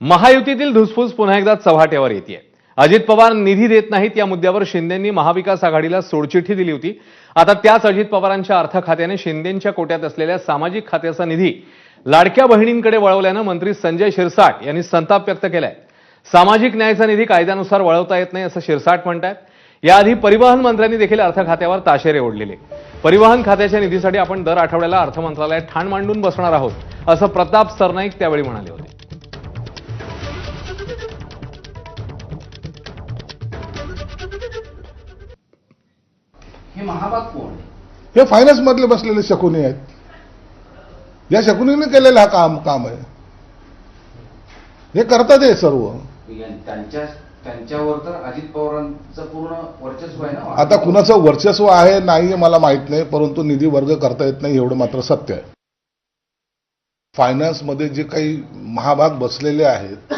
महायुतीतील धुसफूस पुन्हा एकदा चव्हाट्यावर येते अजित पवार निधी देत नाहीत या मुद्द्यावर शिंदेंनी महाविकास आघाडीला सोडचिठ्ठी दिली होती. आता त्याच अजित पवारांच्या अर्थ खात्याने शिंदेंच्या कोट्यात असलेल्या सामाजिक खात्याचा निधी लाडक्या बहिणींकडे वळवल्यानं मंत्री संजय शिरसाट यांनी संताप व्यक्त केलाय. सामाजिक न्यायाचा निधी कायद्यानुसार वळवता येत नाही असं शिरसाट म्हणतायत. याआधी परिवहन मंत्र्यांनी देखील अर्थ खात्यावर ताशेरे ओढलेले. परिवहन खात्याच्या निधीसाठी आपण दर आठवड्याला अर्थ मंत्रालयात ठाण मांडून बसणार आहोत असं प्रताप सरनाईक त्यावेळी म्हणाले होते. हे महाभाग कोण? हे फायनान्स मधले बसलेले शकुनी आहेत. या शकुनीने केलेलं हा काम काम आहे. हे करतात हे सर्व. त्यांच्या त्यांच्यावर तर अजित पवारांचं पूर्ण वर्चस्व आहे ना आता कुणाचं वर्चस्व आहे नाही मला माहीत नाही परंतु निधी वर्ग करता येत नाही एवढं मात्र सत्य आहे. फायनान्समध्ये जे काही महाभाग बसलेले आहेत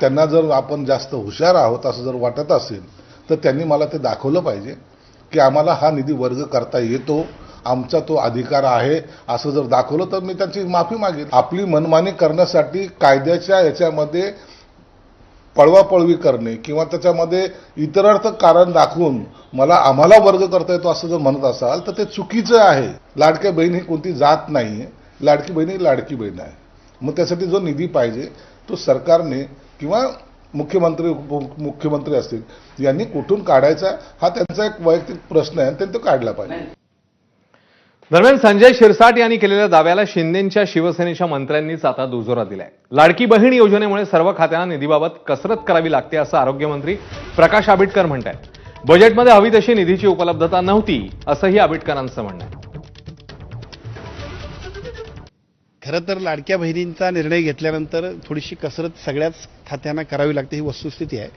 त्यांना जर आपण जास्त हुशार आहोत असं जर वाटत असेल तर त्यांनी मला ते दाखवलं पाहिजे. की आम्हाला हा निधी वर्ग करता येतो आमचा तो अधिकार आहे असं जर दाखवलं तर मी त्यांची माफी मागेल आपली मनमानी करण्यासाठी कायद्याच्या याच्यामध्ये पळवापळवी करणे किंवा त्याच्यामध्ये इतरार्थ कारण दाखवून मला आम्हाला वर्ग करता येतो असं जर म्हणत असाल तर ते चुकीचं आहे. लाडक्या बहीण ही कोणती जात नाही आहे. लाडकी बहीण ही लाडकी बहीण आहे. मग त्यासाठी जो निधी पाहिजे तो सरकारने किंवा मुख्यमंत्री उपमुख्यमंत्री असतील. यांनी कुठून काढायचा हा त्यांचा एक वैयक्तिक प्रश्न आहे आणि त्यांनी तो काढला पाहिजे. दरम्यान संजय शिरसाट यांनी केलेल्या दाव्याला शिंदेच्या शिवसेनेच्या मंत्र्यांनीच आता दुजोरा दिलाय. लाडकी बहीण योजनेमुळे सर्व खात्यांना निधीबाबत कसरत करावी लागते असं आरोग्यमंत्री प्रकाश आबिटकर म्हणतात बजेटमध्ये हवी तशी निधीची उपलब्धता नव्हती असंही आबिटकरांचं म्हणणं आहे. खरं तर लाडक्या बहिणींचा निर्णय घेतल्यानंतर थोडीशी कसरत सगळ्याच खात्यांना करावी लागते ही वस्तुस्थिती आहे.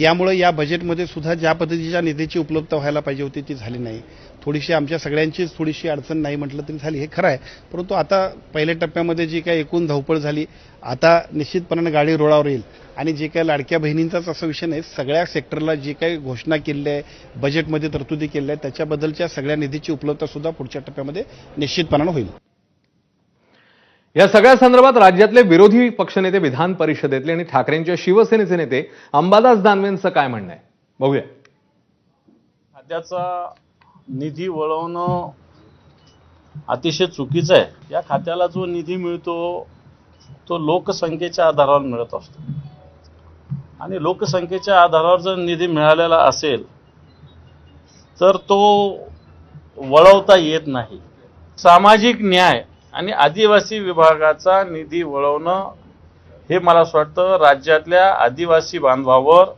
यामुळे या बजेटमध्ये सुद्धा ज्या पद्धतीच्या निधीची उपलब्धता व्हायला पाहिजे होती ती झाली नाही. थोडीशी आमच्या सगळ्यांचीच थोडीशी अडचण नाही म्हटलं तरी झाली. हे खरं आहे. परंतु आता पहिल्या टप्प्यामध्ये जी काही एकूण धावपळ झाली आता निश्चितपणानं गाडी रोळावर येईल. आणि जे काही लाडक्या बहिणींचाच असा विषय नाही सगळ्या सेक्टरला जी काही घोषणा केली आहे बजेटमध्ये तरतुदी केल्या आहेत त्याच्याबद्दलच्या सगळ्या निधीची उपलब्धता सुद्धा पुढच्या टप्प्यामध्ये निश्चितपणानं होईल. या सगळ्या संदर्भात राज्यातले विरोधी पक्षनेते विधान परिषदेतले आणि ठाकरेंच्या शिवसेनेचे नेते अंबादास दानवेंचं काय म्हणणं आहे? बघूया. खात्याचा निधी वळवणं अतिशय चुकीचं आहे. या खात्याला जो निधी मिळतो तो लोकसंख्येच्या आधारावर मिळत असतो. आणि लोकसंख्येच्या आधारावर जर निधी मिळालेला असेल तर तो वळवता येत नाही. सामाजिक न्याय आणि आदिवासी विभागाचा निधी वळवणं हे मला असं वाटतं राज्यातल्या आदिवासी बांधवावर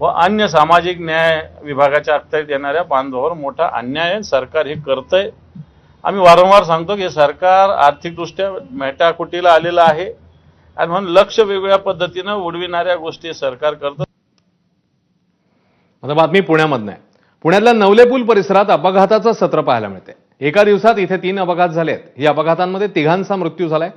व अन्य सामाजिक न्याय विभागाच्या अखत्यारीत येणाऱ्या बांधवावर मोठा अन्याय आहे. सरकार हे करतंय. आम्ही वारंवार सांगतो की सरकार आर्थिकदृष्ट्या मेटाकुटीला आलेलं आहे. आणि म्हणून लक्ष वेगवेगळ्या पद्धतीनं उडविणाऱ्या गोष्टी सरकार करतं. आता बातमी पुण्यामधनं आहे. पुण्यातल्या नवले पूल परिसरात अपघाताचं सत्र पाहायला मिळते एका दिवसात इथे तीन अपघात झालेत. या अपघातांमध्ये तिघांचा मृत्यू झालाय.